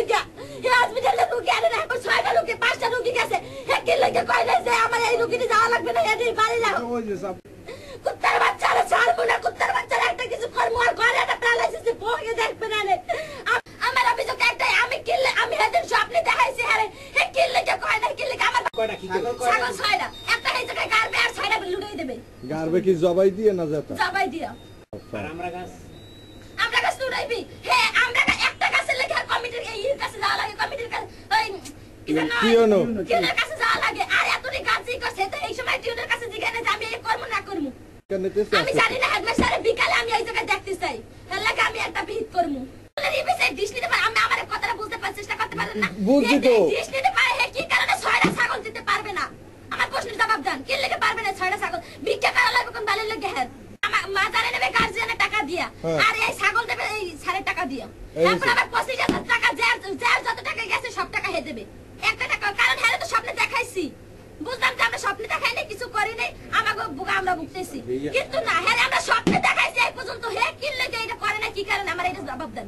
লইয়া রে আনে না কি লইয়া হে হসপিটালে রুগী আনে না এখন ছয়টা রুগী পাঁচটা রুগী গেছে। হে কি লইয়া কয় না যে আমার এই রুগীটি যাওয়া লাগবে না এদের বাড়ি যাও। ওই যে সব কুত্তার বাচ্চারা ছাড়বো না কুত্তার বাচ্চারা একটা কিছু করব আর ঘরে একটা প্যারালাইসিস ভোগে দেখবে না রে। আমার অভিযোগ একটাই আমি কিনলে আমি হেদিন স্বপ্নে দেখাইছি আরে হে কিনলে কে কয় না কিনলে আমার কয়টা কি করবে? ছাগল ছয়টা। একটা এই জায়গায় গাড়বে আর ছয়টা লুড়াই দেবে। গারবে কি জবাই দিয়ে না যেটা জবাই দিয়া আর আমরা গাছ আমরা গাছ লুড়াইবি হে আমরা গা- একটা গাছের লেগে আর কমিটির এই ইয়ের কাছে যাওয়া লাগে কমিটির কাছে ওই কি জানো কি হলো? টিউনের কাছে যাওয়া লাগে। আর এতটি গাছই করছে তো এই সময় টিউনের কাছে জিজ্ঞাসা যে আমি এই করব না করব? আমি জানি না হেডমাস্টার বিকালে আমি এই জায়গায় দেখতে চাই। তার আমি একটা বিহিত করব। ডিশ নিতে পারে আমি আমার কথাটা বুঝতে পারার চেষ্টা করতে পারেন না। বুঝছি তো। ডিশ নিতে পারে হে কি কারণে ছয়টা ছাগল দিতে পারবে না? আমার প্রশ্নের জবাব দেন। কি লেগে পারবে না ছয়টা ছাগল? ভিক্ষা করা লাগবে কোন বালের লেগে হ্যাঁ? আমার নেবে গার্জিয়ানের টাকা দিয়া। হ্যাঁ। আর এই ছাগল দেবে এই সাড়ে টাকা দিয়া। তারপর আবার পঁচিশ হাজার টাকা যার যার যত টাকা গেছে সব টাকা হে দেবে একটা টাকা কারণ হ্যাঁ তো স্বপ্নে বুঝলাম যে আমরা স্বপ্নে দেখাই নাই কিছু করি নাই আমাকে বুকা আমরা ভুগতেছি। কিন্তু না হ্যাঁ আমরা স্বপ্নে দেখাইছি এই পর্যন্ত হে কিনলে যে এটা করে না কি কারণে? আমার এটা জবাব দেন।